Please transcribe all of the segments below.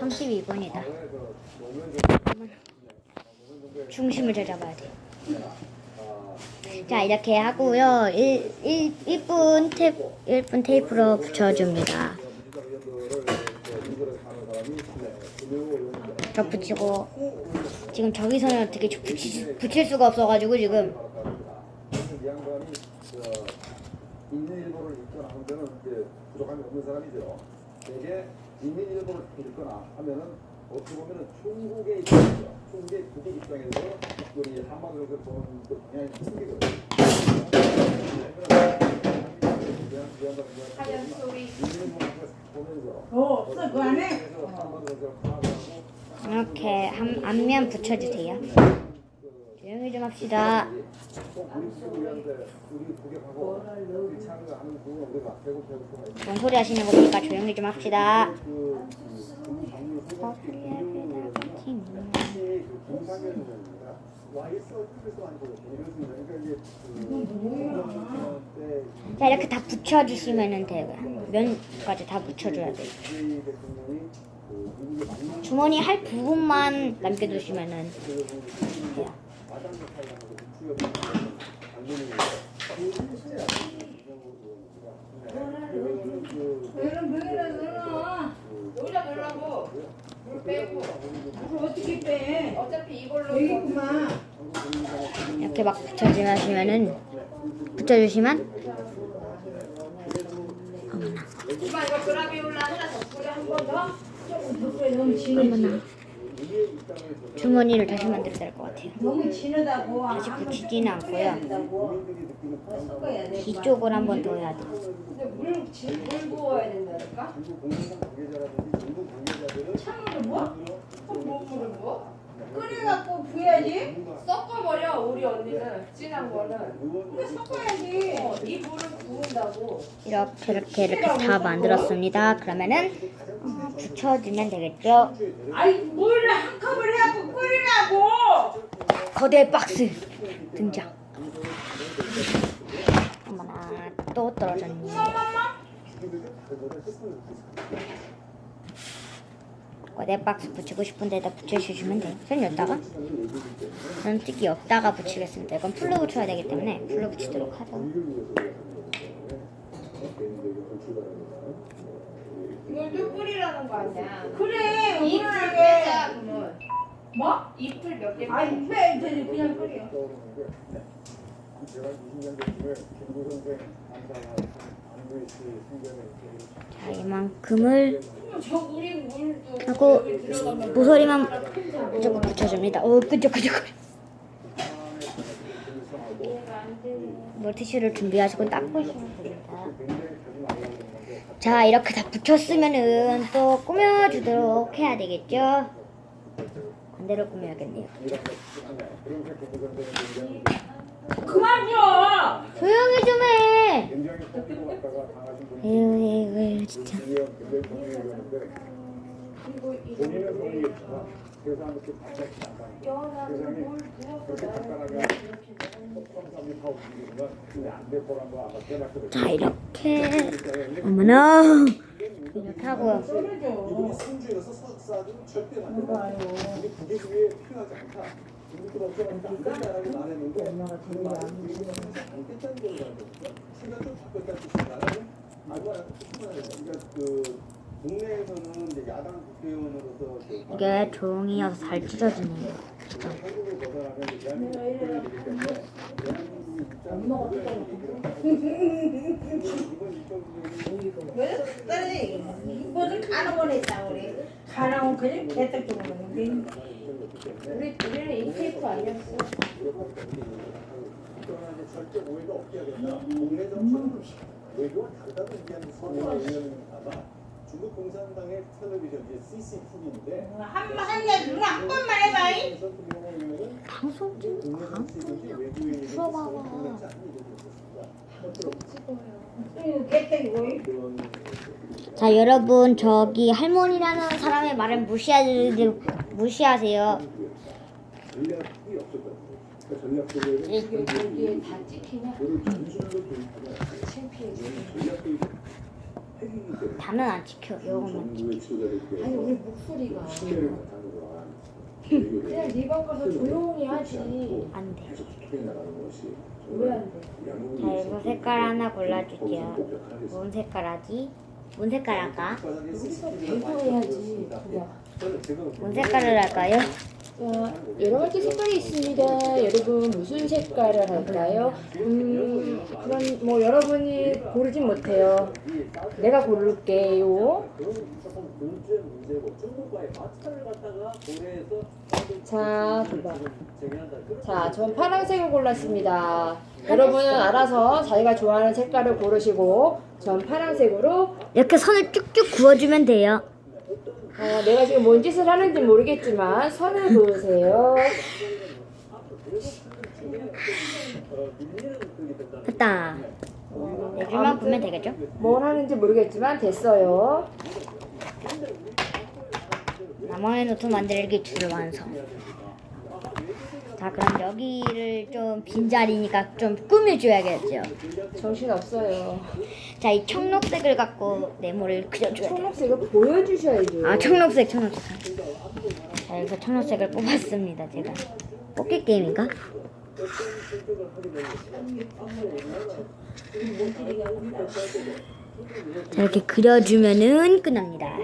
32분이다. 중심을 잘 잡아야 돼. 자, 이렇게 하고요. 1, 1, 1분 테이프, 1분 테이프로 붙여줍니다. 저 붙이고, 지금 저기서는 어떻게 붙이, 붙일 수가 없어가지고 지금. 인민일보를 읽거나 하는 데는 이제 부족함이 없는 사람이죠. 대개 인민일보를 읽거나 하면은 어떻게 보면은 중국의 입장이죠. 중국의 국익 입장에서 우리 한반도를 보는 그 방향이 틀리거든요. 하얀 소리. 보면서 어, 없어, 그 안에? 이렇게 한, 앞면 붙여주세요. 조용히 좀 합시다. 뭔 소리 하시는 거니까 조용히 좀 합시다. 자, 이렇게 다 붙여주시면 되고요. 면까지 다 붙여줘야 돼요. 주머니 할 부분만 남겨두시면 돼요. 마당 역할을 하면서 수협을 안되는 얘는 뭐이라 그러나? 여기다 넣으라고. 물 빼고. 물 어떻게 빼? 어차피 이걸로. 여기 있구만. 이렇게 막 붙여주시면은 붙여주시면 이봐 이거 그라비 올라 하나 더 뿌려 한번 더. 덕분에 너무 진해. 주머니를 다시 만들어야 될 것 같아요. 너무 진하다고. 다시 붙이지는 않고요. 뒤쪽을 한 번 더 해야 돼요. 근데 물, 지- 물 부어야 된다니까? 찬물을 뭐? 뭐 물을 부어? 끓여갖고 부어야지. 섞어버려 우리 언니는 진한 거는. 이거 섞어야지. 어, 이 물을 부은다고. 이렇게 이렇게 이렇게 다 만들었습니다. 그러면은 어, 붙여주면 되겠죠. 아이, 물을 한 컵을 해갖고 끓이라고. 거대 박스 등장. 어머나 또 떨어졌네. 거대 박스 붙이고 싶은 데다 붙여주시면 돼요. 전 여기다가 저는 특히 여기다가 붙이겠습니다. 이건 풀로 붙여야 되기 때문에 풀로 붙이도록 하죠. 또 뿌리라는 거 아니야. 그래, 오늘하게. 빼자. 뭐? 잎을 몇개 빼. 빼. 이제 그냥 끓여. 제가 20년 전에 김구 선생 생전에 자 이만큼을 하고 모서리만 무조건 붙여줍니다. 오 끈적끈적. 물티슈를 준비하시고 닦으시면 됩니다. 자 이렇게 다 붙였으면은 또 꾸며주도록 해야 되겠죠? 반대로 꾸며야겠네요. 그만 줘. 조용히 좀 해. 분이 에휴 에휴 진짜. 세상 이렇게 아까 깨닫거든요. 자 이렇게 어머나 이렇게 하고요. 이분이 국내에서는 이제 야당 국회의원으로서 이게 종이어서 잘 찢어지네요. 한국을 벗어나면 이제 대한민국이 되기 때문에 대한민국의 입장을 이거는 가나원 했다 우리. 가나원 그냥 개떡 좀 먹는데. 우리 우리는 이 테이프 아니었어. 그러나 절대 오해가 없게 된다. 국내 정치는 외교와 다르다는 얘기하는 소리가 있는 아마 중국 공산당의 텔레비전 이제 CCTV인데 한한야 누나 한 번만 해봐. 이. 방송 좀 방. 풀어봐봐. 이거 개떡이고. 이. 자 여러분 저기 할머니라는 사람의 말은 무시하지 무시하세요. 전략이 없을 것 같아요. 그러니까 전략적으로 여기에 다 찍히냐? 그걸 전술로 전략도 다는 안 지켜. 요것만 지켜. 아니 우리 목소리가 그냥 네방 가서 조용히 하지 안 돼. 왜 안 돼? 자, 이거 색깔 하나 골라줄게요. 뭔 색깔 하지? 뭔 색깔 할까? 대도해야지 그냥 뭔 색깔을 할까요? 어, 여러 가지 색깔이 있습니다. 여러분 무슨 색깔을 할까요? 음, 그럼 뭐 여러분이 고르진 못해요. 내가 고를게요. 자, 봐봐. 자, 전 파란색을 골랐습니다. 여러분은 알아서 자기가 좋아하는 색깔을 고르시고, 전 파란색으로 이렇게 선을 쭉쭉 그어주면 돼요. 어, 내가 지금 뭔 짓을 하는지 모르겠지만 선을 그으세요. 됐다. 네 줄만 보면 되겠죠? 뭘 하는지 모르겠지만 됐어요. 나만의 노트 만들기 줄 완성. 자, 그럼 여기를 좀 빈자리니까 좀 꾸며줘야겠죠. 정신 없어요. 자, 이 청록색을 갖고 네모를 그려줘야 돼요. 초록색을 보여주셔야죠. 아, 청록색, 청록색. 자, 여기서 청록색을 뽑았습니다, 제가. 뽑기 게임인가? 자, 이렇게 그려주면은 끝납니다.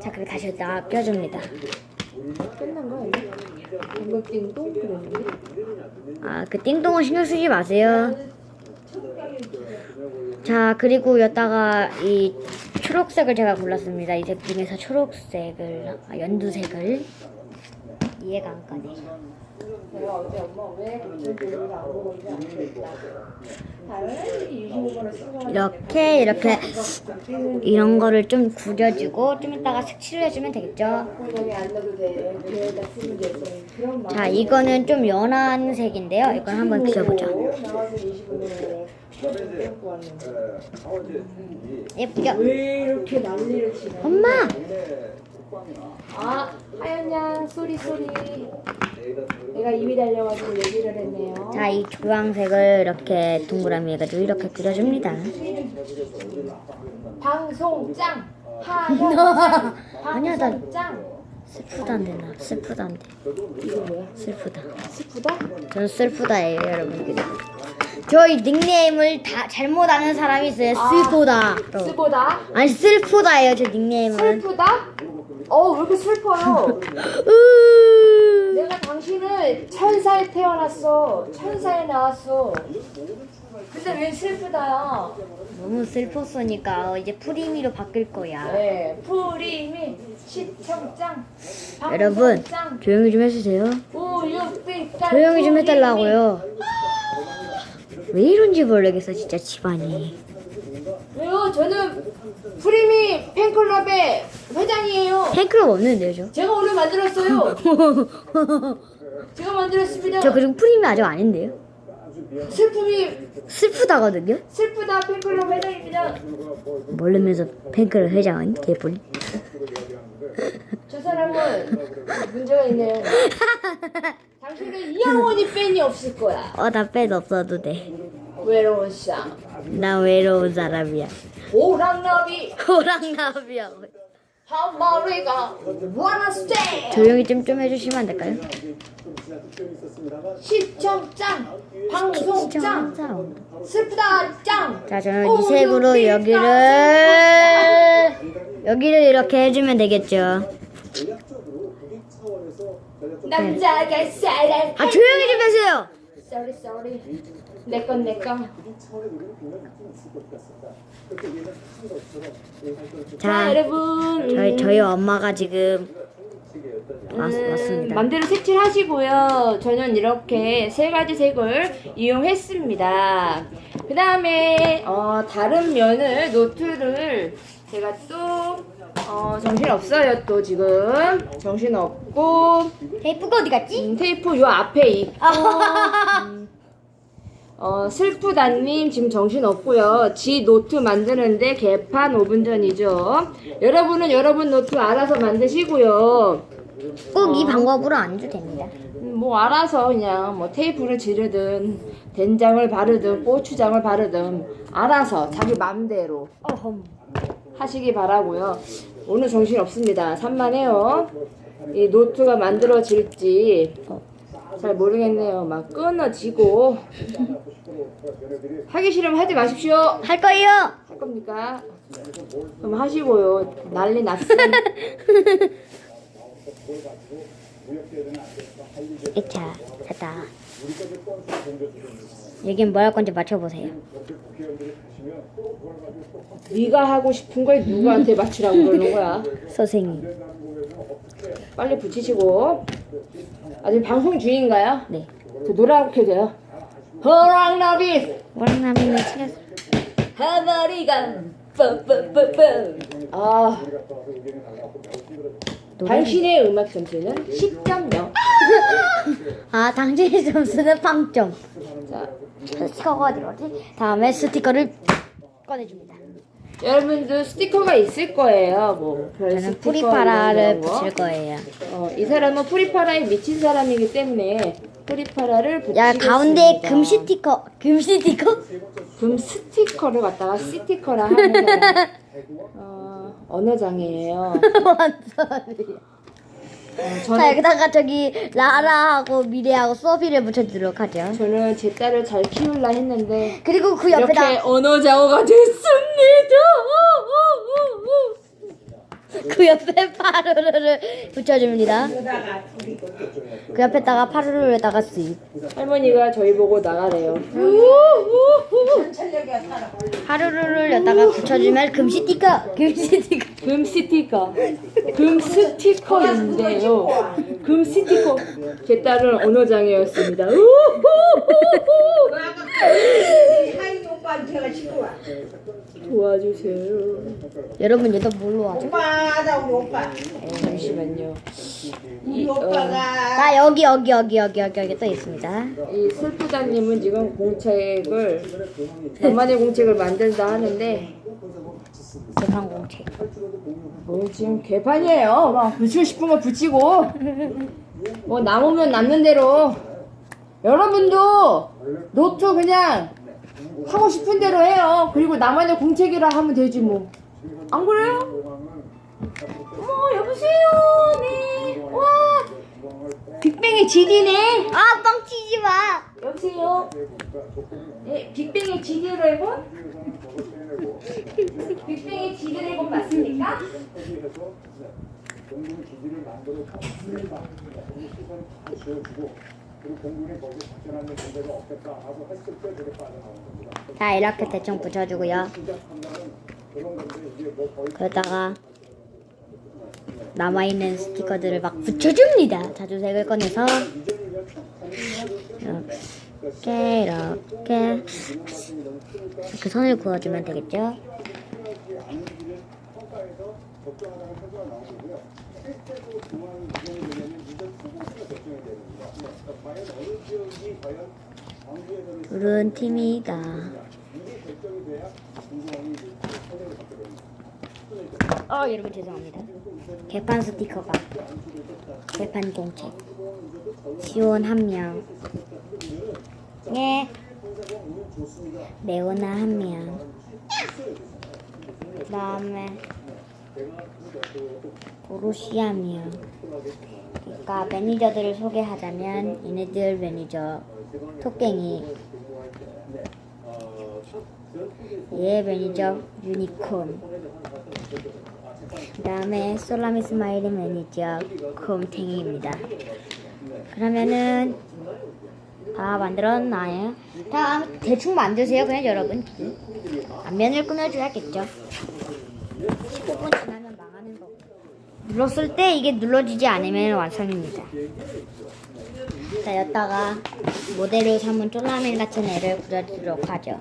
자, 그리고 다시 여기다 껴줍니다. 끝난 거 아니야? 이거 띵동 그랬는데. 아, 그 띵동은 신경 쓰지 마세요. 자, 그리고 여기다가 이 초록색을 제가 골랐습니다. 이 색 중에서 초록색을, 아, 연두색을. 이해가 안 가네. 내가 어제 엄마 왜 갑자기 우리가 안 먹었는지 알겠다. 당연히 25번을 쓰고 이렇게, 이렇게, 이런 거를 좀 구겨주고, 좀 이따가 색칠을 해주면 되겠죠. 여기 안 넣어도 돼. 뒤에다 쓰면 돼. 그런 자, 이거는 좀 연한 색인데요. 이건 한번 그려보죠. 나와서 25번을 끊고 왔는데. 예쁘죠? 왜 이렇게 난리를 치냐? 엄마! 아, 하연양 쏘리 쏘리. 내가 입이 달려가지고 얘기를 했네요. 자, 이 주황색을 이렇게 동그라미 해가지고 이렇게 그려줍니다. 방송짱 아니야, 나- 방송짱 슬프다인데, 나. 슬프다인데. 이거 뭐야? 슬프다. 스프다? 저는 슬프다예요, 여러분. 저희 닉네임을 다 잘못 아는 사람이 있어요. 슬프다. 스보다 아니 슬프다예요, 제 닉네임은. 슬프다? 어 왜 이렇게 슬퍼요? 으... 내가 당신을 천사에 태어났어 천사에 나왔어 근데 왜 슬프다야? 너무 슬펐으니까 어, 이제 프리미로 바뀔 거야. 네 프리미 시청짱 여러분 조용히 좀 해주세요. 우육빛깔 조용히 좀. 해달라고요. 왜 이런지 모르겠어 진짜 집안이. 왜요? 저는 프리미 팬클럽의 회장이에요 팬클럽 없는데요 저? 제가 오늘 만들었어요 제가 만들었습니다 저 그리고 프리미 아직 아닌데요. 슬픔이 슬프다거든요. 슬프다 팬클럽 회장입니다 모르면서 팬클럽 회장은 개뿔. 저 사람은 문제가 있네요 당신은 이영원이 팬이 없을 거야 어 나팬 없어도 돼. 외로운 쌍 나 외로운 사람이야. 오랑나비 호랑나비야. 한 마리가 stay 조용히 좀 좀 해주시면 안 될까요? 시청 짱 방송 짱 시청자. 슬프다 짱 자, 저는 이 색으로 여기를 여기를 이렇게 해주면 되겠죠. 남자가 사랑 아 조용히 좀 해주세요. sorry sorry 내 건 내건 자 자, 여러분 저희 저희 엄마가 지금 왔, 음, 왔습니다. 맘대로 색칠하시고요. 저는 이렇게 세 가지 색을 이용했습니다. 그 다음에 어, 다른 면을 노트를 제가 또 어, 정신 없어요. 또 지금 정신 없고 테이프가 어디 갔지? 음, 테이프 요 앞에 있고 음, 어, 슬프다님 지금 정신 없고요. 지 노트 만드는데 개판 5분 전이죠. 여러분은 여러분 노트 알아서 만드시고요. 꼭 이 방법으로 안 해도 됩니다. 음, 뭐 알아서 그냥 뭐 테이프를 지르든 된장을 바르든 고추장을 바르든 알아서 자기 맘대로 어험. 하시기 바라고요. 오늘 정신 없습니다. 산만해요. 이 노트가 만들어질지 잘 모르겠네요. 막 끊어지고 하기 싫으면 하지 마십시오. 할 거예요. 할 겁니까? 그럼 하시고요. 난리 났음. 자, 됐다. 여긴 뭐 할 건지 맞춰보세요. 네가 하고 싶은 걸 누구한테 맞추라고 그러는 거야. 선생님. 빨리 붙이시고. 아직 방송 중인가요? 네. 저 노래 한곡 켜도 돼요. 허랑나비 워랑남이는 챙겼어. 하마리가 뻔뻔뻔뻔 아 당신의 음악 점수는 10.0 아, 당신의 점수는 0점. 자, 스티커가 어디 갔지? 다음에 스티커를 꺼내줍니다. 여러분도 스티커가 있을 거예요 뭐 별 저는 스티커 프리파라를 거. 붙일 거예요. 어, 이 사람은 프리파라에 미친 사람이기 때문에 프리파라를 붙이겠습니다 야, 가운데 금 스티커. 금 스티커? 금 스티커를 갖다가 스티커라 하는 사람 어, 언어 장애예요 완전히. 어, 자, 저는 여기다가 저기 라라하고 미래하고 소피를 붙여주도록 하죠. 저는 제 딸을 잘 키울라 했는데 그리고 그 이렇게 옆에다 언어장애가 됐습니다. 그 옆에 파루루를 붙여줍니다. 그 옆에다가 파루루에다가 씨. 할머니가 저희 보고 나가래요. 파루루를 여기다가 붙여주면 금 스티커. 금 스티커. 금 스티커. 금 스티커인데요. 금 스티커. 제 딸은 언어장애였습니다. 너 아까 그 도와주세요. 여러분 얘도 뭘로 하죠? 오빠다 우리 오빠. 잠시만요. 우리 이, 어, 오빠가 자 여기 여기 여기 여기 여기 여기 또 있습니다. 이 슬프다님은 지금 공책을 저만의 공책을 만들다 하는데 대방공책. 뭐 지금 개판이에요. 막 붙이고 싶은 거 붙이고 뭐 남으면 남는 대로 여러분도 노트 그냥 하고 싶은 대로 해요. 그리고 나만의 공책이라 하면 되지 뭐. 안 그래요? 어머 여보세요. 네. 와 빅뱅의 GD네. 아 뻥치지 마. 여보세요. 네 빅뱅의 G 드래곤? 빅뱅의 G 드래곤 맞습니까? 공군 기지를 만들어 다 공군 시선 다 지어주고 그리고 공군이 거기 작전하는 문제가 없겠다 하고 했을 때 저게 빠져나오는 겁니다. 자 이렇게 대충 붙여주고요. 시작한다는 그런 건데 이게 뭐 거의 그러다가 남아있는 스티커들을 막 붙여줍니다. 자주색을 꺼내서 이렇게 이렇게 이렇게 선을 그어주면 되겠죠. 평가에서 평가가 나오고요. 실제로 중앙 이전이 되면 이전 초보수가 결정이 됩니다. 그러니까 과연 어느 지역이 과연 광주에서는 푸른 팀이다. 이게 결정이 돼야 중앙이 선행을 받게 됩니다. 어 여러분 죄송합니다. 개판 스티커가 개판 공책 지원 한 명. 예. 레오나 한 명. 그다음에 한 명. 그러니까 매니저들을 소개하자면 얘네들 매니저 토깽이. 얘 매니저 유니콘. 그 다음에 솔라미 스마일의 매니저 곰탱이입니다. 그러면은 다 만들었나요? 다 대충 만드세요 그냥 여러분. 앞면을 꾸며줘야겠죠 15분 지나면 망하는 거고 눌렀을 때 이게 눌러지지 않으면 완성입니다 자 여기다가 모델을 삼은 쫄라맨 같은 애를 그려주도록 하죠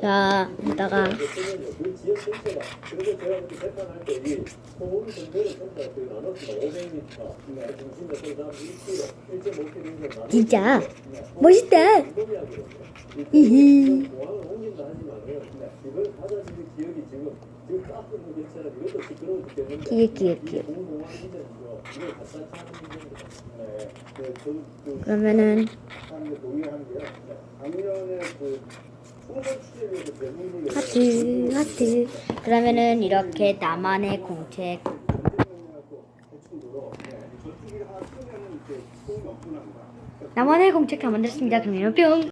자, 이따가 그 지역 전체가 그래서 제가 그때 재판할 때이 소음 전체를 전부 다그 나눴습니다. 500m 중심에 그 다음 1km, 1.5km 나눠. 진짜 멋있다. 이히. 이걸 받아들일 기억이 지금 지금 뭐 괜찮아 이것도 시끄러우기 때문에 기획, 기획, 기획. 네. 그, 그, 그 그러면은. 네. 그 하트 하트. 그러면은 이렇게 나만의 공책 나만의 공책 다 만들었습니다. 그러면 뿅.